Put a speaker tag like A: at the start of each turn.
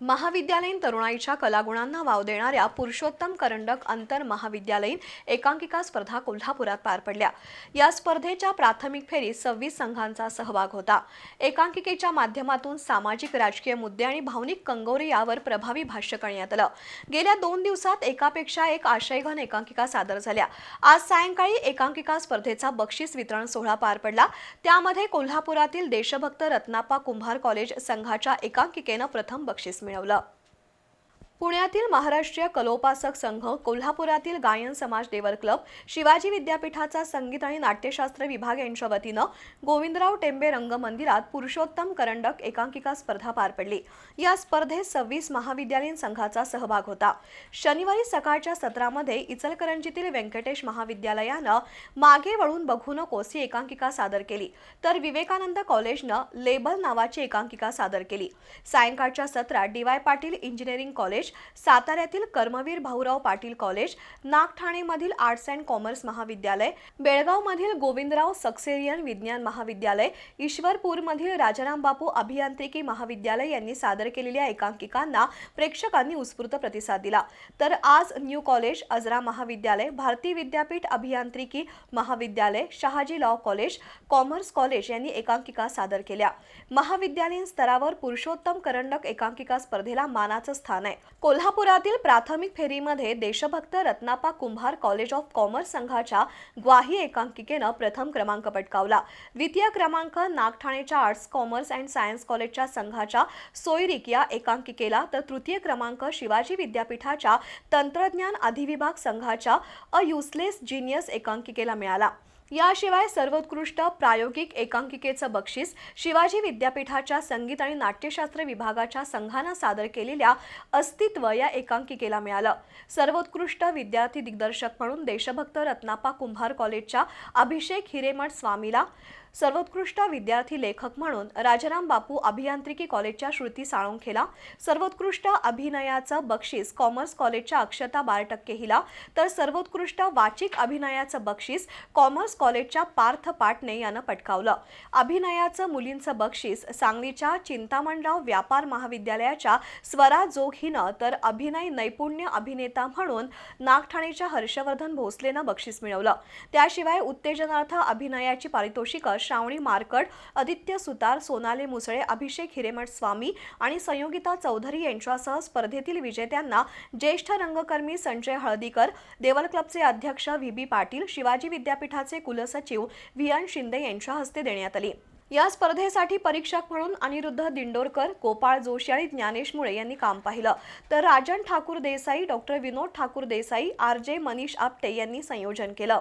A: महाविद्यालयीन तरुणाईच्या कलागुणांना वाव देणाऱ्या पुरुषोत्तम करंडक आंतर महाविद्यालयीन एकांकिका स्पर्धा कोल्हापुरात पार पडल्या. या स्पर्धेच्या प्राथमिक फेरीत सव्वीस संघांचा सहभाग होता. एकांकिकेच्या माध्यमातून सामाजिक राजकीय मुद्दे आणि भावनिक कंगोरे यावर प्रभावी भाष्य करण्यात आलं. गेल्या दोन दिवसात एकापेक्षा एक आशयघन एकांकिका सादर झाल्या. आज सायंकाळी एकांकिका स्पर्धेचा बक्षीस वितरण सोहळा पार पडला. त्यामध्ये कोल्हापुरातील देशभक्त रत्नापा कुंभार कॉलेज संघाच्या एकांकिकेनं प्रथम बक्षीस मिळवलं. पुण्यातील महाराष्ट्रीय कलोपासक संघ कोल्हापुरातील गायन समाज देवर क्लब शिवाजी विद्यापीठाचा संगीत आणि नाट्यशास्त्र विभाग यांच्या वतीनं गोविंदराव टेंबे रंगमंदिरात पुरुषोत्तम करंडक एकांकिका स्पर्धा पार पडली. या स्पर्धेत सव्वीस महाविद्यालयीन संघाचा सहभाग होता. शनिवारी सकाळच्या सत्रामध्ये इचलकरंजीतील व्यंकटेश महाविद्यालयानं मागे वळून बघू नकोस ही एकांकिका सादर केली. तर विवेकानंद कॉलेजनं लेबल नावाची एकांकिका सादर केली. सायंकाळच्या सत्रात D Y Patil engineering college साताऱ्यातील कर्मवीर भाऊराव पाटील कॉलेज नागठाणेमधील आर्ट्स अँड कॉमर्स महाविद्यालय बेळगावमधील गोविंदराव सक्सेरियन विज्ञान महाविद्यालय ईश्वरपूरमधील राजाराम बापू अभियांत्रिकी महाविद्यालय यांनी सादर केलेल्या एकांकिकांना प्रेक्षकांनी उत्स्फूर्त प्रतिसाद दिला. तर आज न्यू कॉलेज अजरा महाविद्यालय भारती विद्यापीठ अभियांत्रिकी महाविद्यालय Shahaji law college commerce college यांनी एकांकिका सादर केल्या. महाविद्यालयीन स्तरावर पुरुषोत्तम करंडक एकांकिका स्पर्धेला मानाचं स्थान आहे. कोल्हापुरातील प्राथमिक फेरीमध्ये Deshbhakt Ratnappa Kumbhar college of commerce संघाच्या ग्वाही एकांकिकेनं प्रथम क्रमांक पटकावला. द्वितीय क्रमांक नागठाणेच्या आर्ट्स कॉमर्स अँड सायन्स कॉलेजच्या संघाच्या सोयरिक या एकांकिकेला तर तृतीय क्रमांक शिवाजी विद्यापीठाच्या तंत्रज्ञान अधिविभाग संघाच्या अ युसलेस जिनियस एकांकिकेला मिळाला. याशिवाय सर्वोत्कृष्ट प्रायोगिक एकांकिकेचं बक्षीस शिवाजी विद्यापीठाच्या संगीत आणि नाट्यशास्त्र विभागाच्या संघानं सादर केलेल्या अस्तित्व या एकांकिकेला मिळालं. सर्वोत्कृष्ट विद्यार्थी दिग्दर्शक म्हणून देशभक्त रत्नापा कुंभार कॉलेजच्या अभिषेक हिरेमठ स्वामीला सर्वोत्कृष्ट विद्यार्थी लेखक म्हणून राजाराम बापू अभियांत्रिकी कॉलेजच्या श्रुती साळुंखेला सर्वोत्कृष्ट अभिनयाचं बक्षीस कॉमर्स कॉलेजच्या अक्षता बारटक्के हिला तर सर्वोत्कृष्ट वाचिक अभिनयाचं बक्षीस कॉमर्स कॉलेजच्या पार्थ पाटणे यानं पटकावलं. अभिनयाचं मुलींचं बक्षीस सांगलीच्या चिंतामणराव व्यापार महाविद्यालयाच्या स्वरा जोग हिनं तर अभिनय नैपुण्य अभिनेता म्हणून नागठाणेच्या हर्षवर्धन भोसलेनं बक्षीस मिळवलं. त्याशिवाय उत्तेजनार्थ अभिनयाची पारितोषिकं श्रावणी मारकड आदित्य सुतार सोनाले मुसळे अभिषेक हिरेमठ स्वामी आणि संयोगिता चौधरी यांच्यासह स्पर्धेतील विजेत्यांना ज्येष्ठ रंगकर्मी संजय हळदीकर देवल क्लबचे अध्यक्ष व्ही बी पाटील शिवाजी विद्यापीठाचे कुलसचिव व्ही एन शिंदे यांच्या हस्ते देण्यात आली. या स्पर्धेसाठी परीक्षक म्हणून अनिरुद्ध दिंडोरकर गोपाळ जोशी आणि ज्ञानेश मुळे यांनी काम पाहिलं. तर Rajan Thakur Desai doctor Vinod Thakur Desai R J Manish Apte यांनी संयोजन केलं.